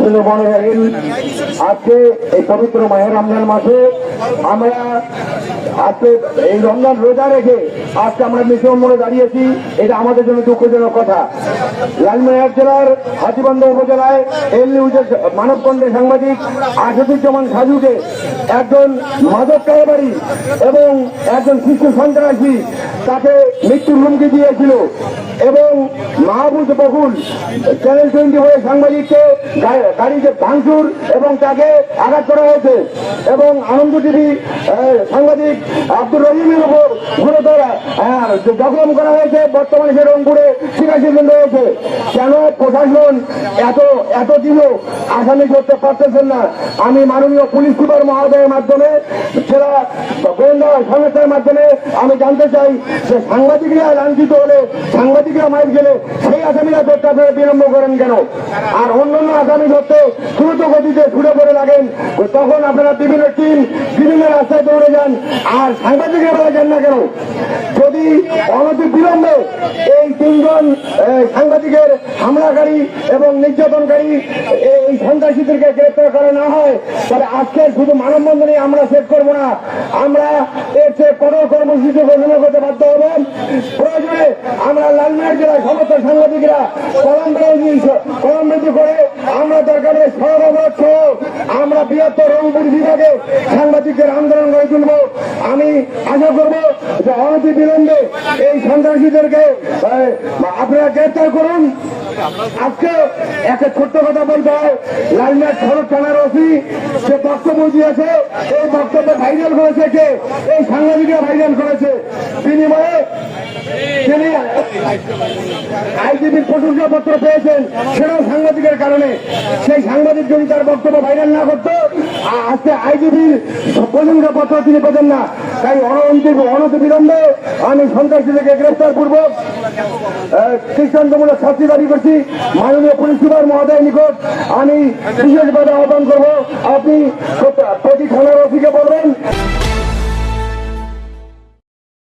মনে রাখেন আজকে এই পবিত্র মায়ের রমজান মাসে আমরা আজকে এই রমজান রোজা রেখে আজকে আমরা মিশন মনে দাঁড়িয়েছি। এটা আমাদের জন্য দুঃখজনক কথা। লালমনিরহাট জেলার হাতিবান্ধ উপজেলায় এল নিউজের মানবকণ্ডের সাংবাদিক আসাদুজ্জামান সাজুকে একজন মাদক কারবারি এবং একজন শিশু সন্ত্রাসী তাকে মৃত্যুর হুমকি দিয়েছিল এবং মাহবুব বকুল চ্যানেল টোয়েন্টি হয়ে সাংবাদিককে গাড়িতে ভাঙচুর এবং তাকে আঘাত করা হয়েছে এবং আনন্দ টিভি সাংবাদিক আব্দুর রহিমের উপর গুরুতর আহ, দখল করা হয়েছে। বর্তমানে সে রংপুরে শিকার সিদ্ধান্ত হয়েছে কেন প্রশাসন এত এত দিনও আসামি করতে পারতেছেন না? আমি মাননীয় পুলিশ সুপার মহোদয়ের মাধ্যমে সেরা গোয়েন্দা সংস্থার মাধ্যমে আমি জানতে চাই যে সাংবাদিকরা লাঞ্ছিত হলে সাংবাদিকরা মাইর গেলে সেই আসামিরা ধরতে আপনারা বিলম্ব করেন কেন? আর অন্যান্য আসামি ধরতে দ্রুত গতিতে ছুটে পড়ে লাগেন। তখন আপনারা বিভিন্ন টিম বিভিন্ন রাস্তায় দৌড়ে যান। আর সাংবাদিকরা বলে যান না কেন? বিলম্বে এই তিনজন সাংবাদিকের হামলাকারী এবং নির্যাতনকারী এই সন্ত্রাসীদেরকে গ্রেপ্তার করা না হয়। তবে আজকে শুধু মানববন্ধনে আমরা শেষ করব না, আমরা এর চেয়ে কঠোর কর্মসূচি ঘোষণা করতে বাধ্য হব। প্রয়োজনে আমরা লালমিনার জেলার সমস্ত সাংবাদিকরা কলম করে আমরা দরকারে সর্বমত সহ আমরা বৃহত্তর বিভাগে সাংবাদিকদের আন্দোলন গড়ে তুলব। আমি আশা করব যে অনতি বিলম্বে এই সন্ত্রাসীদেরকে আপনারা গ্রেপ্তার করুন। আজকে একটা ছোট্ট কথা হয় লালমিয়া খরচ থানার ওসি যে বক্তব্য দিয়েছে, এই বক্তব্য ভাইরাল করেছে কে? এই সাংবাদিকরা ভাইরাল করেছে। বিনিময়ে তিনি আইজিবির প্রশংসাপত্র পেয়েছেন সেটাও সাংবাদিকের কারণে। সেই সাংবাদিক যদি তার বক্তব্য ভাইরাল না করতো আজকে আইজিবির প্রশংসাপত্র তিনি পেতেন না। তাই অনতি বিলম্বে আমি সন্ত্রাসীদেরকে গ্রেফতার পূর্বক দৃষ্টান্তমূলক শাস্তি দাবি করছি। মাননীয় পুলিশ সুপার মহোদয়ের নিকট আমি বিশেষভাবে আহ্বান করব, আপনি প্রতি থানার ওসিকে বলবেন